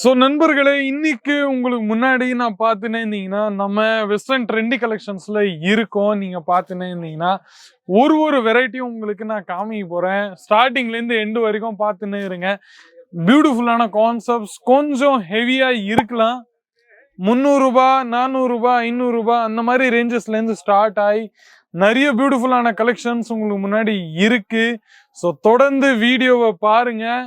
So நண்பர்களே இன்னைக்கு உங்களுக்கு முன்னாடி நான் பார்த்துனே இருந்தீங்கன்னா நம்ம வெஸ்டர்ன் ட்ரெண்டி கலெக்ஷன்ஸில் இருக்கோம். நீங்கள் பார்த்துனே இருந்தீங்கன்னா ஒரு ஒரு வெரைட்டியும் உங்களுக்கு நான் காமிக்க போகிறேன் ஸ்டார்டிங்லேருந்து எண்டு வரைக்கும் பார்த்துனே இருங்க. பியூட்டிஃபுல்லான கான்செப்ட்ஸ் கொஞ்சம் ஹெவியாக இருக்கலாம். முந்நூறுரூபா நானூறுரூபா ஐநூறுரூபா அந்த மாதிரி ரேஞ்சஸ்லேருந்து ஸ்டார்ட் ஆகி நிறைய பியூட்டிஃபுல்லான கலெக்ஷன்ஸ் உங்களுக்கு முன்னாடி இருக்குது ஸோ தொடர்ந்து வீடியோவை பாருங்கள்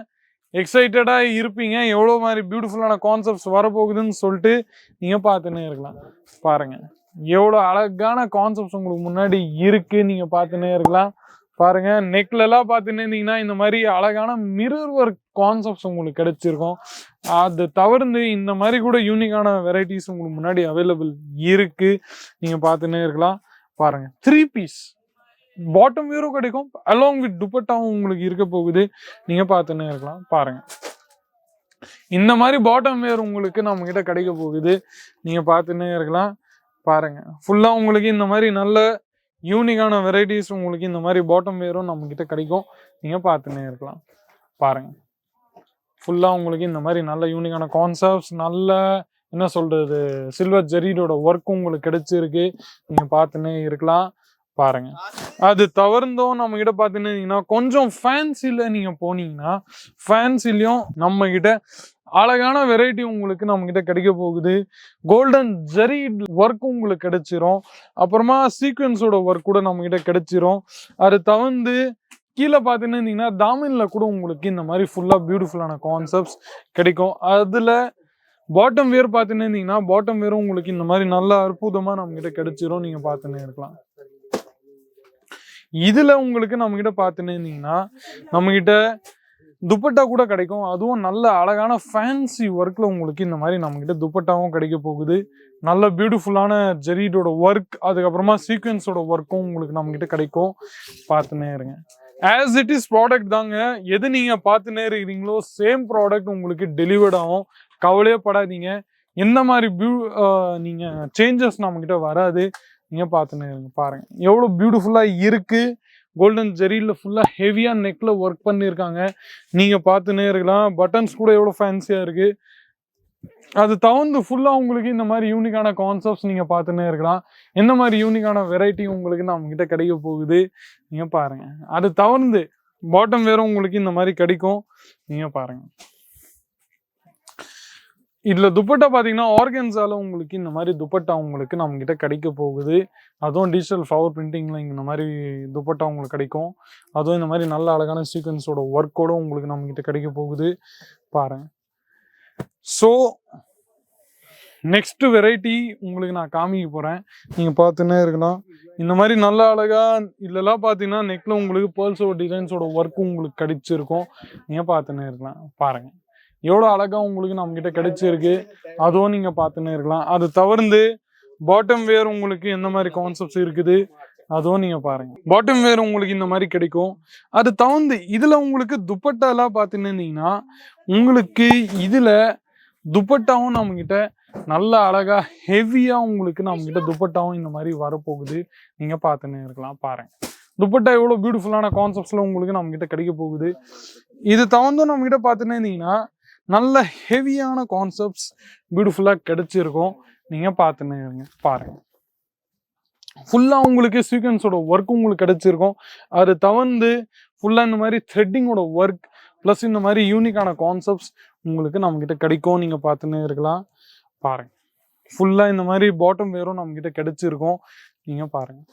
எக்ஸைட்டடாக இருப்பீங்க. எவ்வளோ மாதிரி பியூட்டிஃபுல்லான கான்செப்ட்ஸ் வரப்போகுதுன்னு சொல்லிட்டு நீங்கள் பார்த்துன்னே இருக்கலாம். பாருங்கள் எவ்வளோ அழகான கான்செப்ட்ஸ் உங்களுக்கு முன்னாடி இருக்குது நீங்கள் பார்த்துன்னே இருக்கலாம். பாருங்கள் நெக்லெல்லாம் பார்த்துன்னு இருந்தீங்கன்னா இந்த மாதிரி அழகான மிரர் ஒர்க் கான்செப்ட்ஸ் உங்களுக்கு கிடைச்சிருக்கும். அது தவிர்த்து இந்த மாதிரி கூட யூனிக்கான வெரைட்டிஸ் உங்களுக்கு முன்னாடி அவைலபிள் இருக்குது நீங்கள் பார்த்துன்னே இருக்கலாம். பாருங்கள் த்ரீ பீஸ் பாட்டம் வியூரும் கிடைக்கும். அலாங் வித் துப்பட்டாவும் உங்களுக்கு இருக்க போகுது. நீங்க பார்த்துன்னே இருக்கலாம்? பாருங்க. இந்த மாதிரி பாட்டம் வேர் உங்களுக்கு நம்ம கிட்ட கிடைக்க போகுது. நீங்க பார்த்துன்னே இருக்கலாம்? பாருங்க. ஃபுல்லா உங்களுக்கு இந்த மாதிரி நல்ல யூனிக்கான வெரைட்டிஸ் உங்களுக்கு இந்த மாதிரி பாட்டம் வேரும் நம்ம கிட்ட கிடைக்கும். நீங்க பார்த்துன்னே இருக்கலாம்? பாருங்க. ஃபுல்லா உங்களுக்கு இந்த மாதிரி நல்ல யூனிக்கான கான்செப்ட்ஸ் நல்ல என்ன சொல்றது? சில்வர் ஜெரீடோட ஒர்க் உங்களுக்கு கிடைச்சிருக்கு. நீங்க பார்த்துன்னே இருக்கலாம்? பாருங்க. அது தவிர்த்தும் நம்ம கிட்ட பார்த்துன்னு கொஞ்சம் ஃபேன்சில நீங்க போனீங்கன்னா ஃபேன்சிலையும் நம்ம கிட்ட அழகான வெரைட்டி உங்களுக்கு நம்ம கிட்ட கிடைக்க போகுது. கோல்டன் ஜெரி ஒர்க் உங்களுக்கு கிடைச்சிரும். அப்புறமா சீக்வன்ஸோட ஒர்க் கூட நம்ம கிட்ட கிடைச்சிரும். அது தவிர்த்து கீழே பார்த்துன்னு இருந்தீங்கன்னா தாமின்ல கூட உங்களுக்கு இந்த மாதிரி ஃபுல்லாக பியூட்டிஃபுல்லான கான்செப்ட்ஸ் கிடைக்கும். அதில் பாட்டம் வேர் பார்த்துன்னு இருந்தீங்கன்னா பாட்டம் வேரும் உங்களுக்கு இந்த மாதிரி நல்ல அற்புதமாக நம்ம கிட்ட கிடைச்சிரும். நீங்கள் பார்த்துன்னு இருக்கலாம். இதுல உங்களுக்கு நம்ம கிட்ட பார்த்துன்னு இருந்தீங்கன்னா நம்ம கிட்ட துப்பட்டா கூட கிடைக்கும். அதுவும் நல்ல அழகான ஃபேன்சி ஒர்க்ல உங்களுக்கு இந்த மாதிரி நம்ம கிட்ட துப்பட்டாவும் கிடைக்க போகுது. நல்ல பியூட்டிஃபுல்லான ஜெரீடோட ஒர்க் அதுக்கப்புறமா சீக்வன்ஸோட ஒர்க்கும் உங்களுக்கு நம்ம கிட்ட கிடைக்கும். பார்த்துன்னே இருங்க. ஆஸ் இட் இஸ் ப்ராடக்ட் தாங்க. எது நீங்க பார்த்துன்னே இருக்கிறீங்களோ சேம் ப்ராடக்ட் உங்களுக்கு டெலிவர்ட் ஆகும். கவலையே படாதீங்க. எந்த மாதிரி பியூ நீங்கள் நீங்க சேஞ்சஸ் நம்ம கிட்ட வராது. நீங்கள் பார்த்துன்னே இருங்க பாருங்க. எவ்வளோ பியூட்டிஃபுல்லாக இருக்குது கோல்டன் ஜெரியில் ஃபுல்லாக ஹெவியாக நெக்கில் ஒர்க் பண்ணியிருக்காங்க நீங்கள் பார்த்துன்னே இருக்கலாம். பட்டன்ஸ் கூட எவ்வளோ ஃபேன்சியாக இருக்குது அது தகுந்து ஃபுல்லாக உங்களுக்கு இந்த மாதிரி யூனிக்கான கான்செப்ட்ஸ் நீங்கள் பார்த்துன்னே இருக்கலாம். எந்த மாதிரி யூனிக்கான வெரைட்டி உங்களுக்கு நம்மக்கிட்ட கிட்ட கிடைக்க போகுது? நீங்கள் பாருங்கள் அது தவிர்த்து பாட்டம் வேறு உங்களுக்கு இந்த மாதிரி கிடைக்கும். நீங்கள் பாருங்கள் இதில் துப்பட்டா பார்த்தீங்கன்னா ஆர்கன்ஸால உங்களுக்கு இந்த மாதிரி துப்பட்டா உங்களுக்கு நம்ம கிட்ட கிடைக்க போகுது. அதுவும் டிஜிட்டல் ஃப்ளவர் பிரிண்டிங்கில் இந்த மாதிரி துப்பட்டா உங்களுக்கு கிடைக்கும். அதுவும் இந்த மாதிரி நல்ல அழகான சீக்வன்ஸோட ஒர்க்கோட உங்களுக்கு நம்ம கிட்ட கிடைக்க போகுது. பாருங்க. ஸோ நெக்ஸ்ட் வெரைட்டி உங்களுக்கு நான் காமிக்க போகிறேன் நீங்கள் பார்த்துன்னே இருக்கலாம். இந்த மாதிரி நல்ல அழகா இல்லைலாம் பார்த்தீங்கன்னா நெக்ல உங்களுக்கு பேர்ல்ஸோட டிசைன்ஸோட ஒர்க்கும் உங்களுக்கு கிடைச்சிருக்கும். நீங்கள் பார்த்துன்னே இருக்கலாம். பாருங்க. எவ்வளோ அழகாக உங்களுக்கு நம்மக்கிட்ட கிடைச்சிருக்கு. அதுவும் நீங்கள் பார்த்துன்னு இருக்கலாம். அது தவிர்த்து பாட்டம் வேர் உங்களுக்கு எந்த மாதிரி கான்செப்ட்ஸ் இருக்குது. அதுவும் நீங்கள் பாருங்க. பாட்டம் வேர் உங்களுக்கு இந்த மாதிரி கிடைக்கும். அது தவிர்த்து இதில் உங்களுக்கு துப்பட்டாலாம் பார்த்துன்னு இருந்தீங்கன்னா உங்களுக்கு இதில் துப்பட்டாவும் நம்மக்கிட்ட நல்ல அழகாக ஹெவியாக உங்களுக்கு நம்மக்கிட்ட துப்பட்டாவும் இந்த மாதிரி வரப்போகுது. நீங்கள் பார்த்துன்னே இருக்கலாம். பாருங்க. துப்பட்டா எவ்வளோ பியூட்டிஃபுல்லான கான்செப்ட்ஸில் உங்களுக்கு நம்மக்கிட்ட கிடைக்க போகுது. இது தவிர்த்தும் நம்மக்கிட்ட பார்த்துன்னு பார்த்துன்னே இருந்தீங்கன்னா நல்ல ஹெவியான கான்செப்ட்ஸ் பியூட்டிஃபுல்லாக கிடைச்சிருக்கும். நீங்கள் பார்த்துன்னு இருங்க பாருங்க. ஃபுல்லாக உங்களுக்கு சீக்வன்ஸோட ஒர்க் உங்களுக்கு கிடைச்சிருக்கும். அது தவிர்த்து ஃபுல்லாக இந்த மாதிரி த்ரெட்டிங்கோட ஒர்க் ப்ளஸ் இந்த மாதிரி யூனிக்கான கான்செப்ட்ஸ் உங்களுக்கு நம்மக்கிட்ட கிடைக்கும். நீங்கள் பார்த்துன்னு இருக்கலாம். பாருங்க. ஃபுல்லாக இந்த மாதிரி பாட்டம் வேரும் நம்மக்கிட்ட கிடைச்சிருக்கும். நீங்கள் பாருங்கள்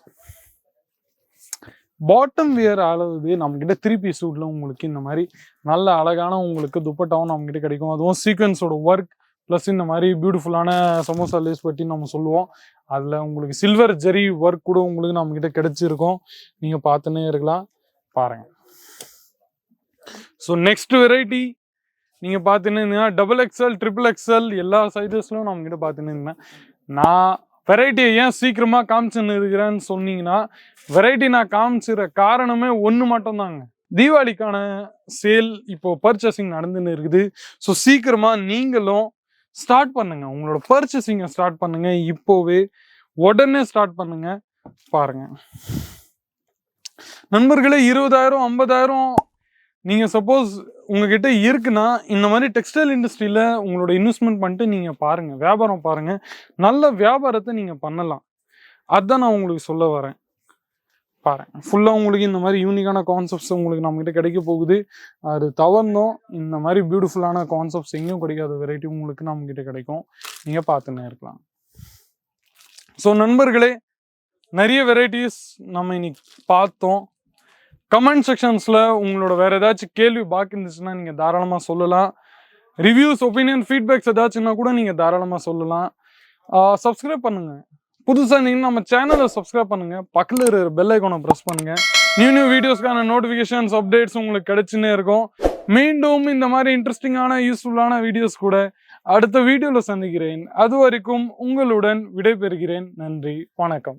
பாட்டம் வியர் அளவுது நம்மக்கிட்ட த்ரீ பீஸ் சூட்ல உங்களுக்கு இந்த மாதிரி நல்ல அழகான உங்களுக்கு துப்பட்டாவும் நம்மக்கிட்ட கிடைக்கும். அதுவும் சீக்வன்ஸோட ஒர்க் ப்ளஸ் இந்த மாதிரி பியூட்டிஃபுல்லான சமோசா லேஸ் பற்றி நம்ம சொல்லுவோம். அதில் உங்களுக்கு சில்வர் ஜெரி ஒர்க் கூட உங்களுக்கு நம்மக்கிட்ட கிடைச்சிருக்கும். நீங்கள் பார்த்துன்னே இருக்கலாம். பாருங்கள் ஸோ நெக்ஸ்ட் வெரைட்டி நீங்கள் பார்த்துன்னு டபுள் எக்ஸ்எல் ட்ரிபிள் எக்ஸ்எல் எல்லா சைஸஸ்லையும் நம்மக்கிட்ட பார்த்துன்னு இருந்தேன். நான் வெரைட்டியை ஏன் சீக்கிரமாக காமிச்சுன்னு இருக்கிறேன்னு சொன்னீங்கன்னா வெரைட்டி நான் காமிச்சிற காரணமே ஒன்று மட்டும்தாங்க. தீபாவளிக்கான சேல் இப்போ பர்ச்சேசிங் நடந்துன்னு இருக்குது ஸோ சீக்கிரமாக நீங்களும் ஸ்டார்ட் பண்ணுங்க. உங்களோட பர்ச்சேசிங்கை ஸ்டார்ட் பண்ணுங்க. இப்போவே உடனே ஸ்டார்ட் பண்ணுங்க. பாருங்க. நண்பர்களே இருபதாயிரம் ஐம்பதாயிரம் நீங்கள் சப்போஸ் உங்ககிட்ட இருக்குன்னா இந்த மாதிரி டெக்ஸ்டைல் இண்டஸ்ட்ரியில் உங்களோட இன்வெஸ்ட்மெண்ட் பண்ணிட்டு நீங்கள் பாருங்கள் வியாபாரம் பாருங்க. நல்ல வியாபாரத்தை நீங்கள் பண்ணலாம். அதான் நான் உங்களுக்கு சொல்ல வரேன். பாருங்க ஃபுல்லாக உங்களுக்கு இந்த மாதிரி யூனிக்கான கான்செப்ட்ஸ் உங்களுக்கு நம்மகிட்ட கிடைக்க போகுது. அது தவறுந்தோம் இந்த மாதிரி பியூட்டிஃபுல்லான கான்செப்ட்ஸ் எங்கேயும் கிடைக்காத வெரைட்டி உங்களுக்கு நம்மகிட்ட கிடைக்கும். நீங்கள் பார்த்துன்னே இருக்கலாம் ஸோ நண்பர்களே நிறைய வெரைட்டிஸ் நம்ம இன்னைக்கு பார்த்தோம். கமெண்ட் செக்ஷன்ஸில் உங்களோட வேறு ஏதாச்சும் கேள்வி பாக்கி இருந்துச்சுன்னா நீங்கள் தாராளமாக சொல்லலாம். ரிவ்யூஸ் ஒப்பீனியன் ஃபீட்பேக்ஸ் ஏதாச்சுன்னா கூட நீங்கள் தாராளமாக சொல்லலாம். சப்ஸ்கிரைப் பண்ணுங்கள் புதுசாக நீங்கள் நம்ம சேனலை சப்ஸ்கிரைப் பண்ணுங்கள் பக்கத்தில் இருக்கிற பெல் ஐக்கோனை ப்ரெஸ் பண்ணுங்கள் நியூ நியூ வீடியோஸ்க்கான நோட்டிஃபிகேஷன்ஸ் அப்டேட்ஸ் உங்களுக்கு கிடச்சின்னே இருக்கும். மீண்டும் இந்த மாதிரி இன்ட்ரெஸ்டிங்கான யூஸ்ஃபுல்லான வீடியோஸ் கூட அடுத்த வீடியோவில் சந்திக்கிறேன். அது வரைக்கும் உங்களுடன் விடைபெறுகிறேன். நன்றி வணக்கம்.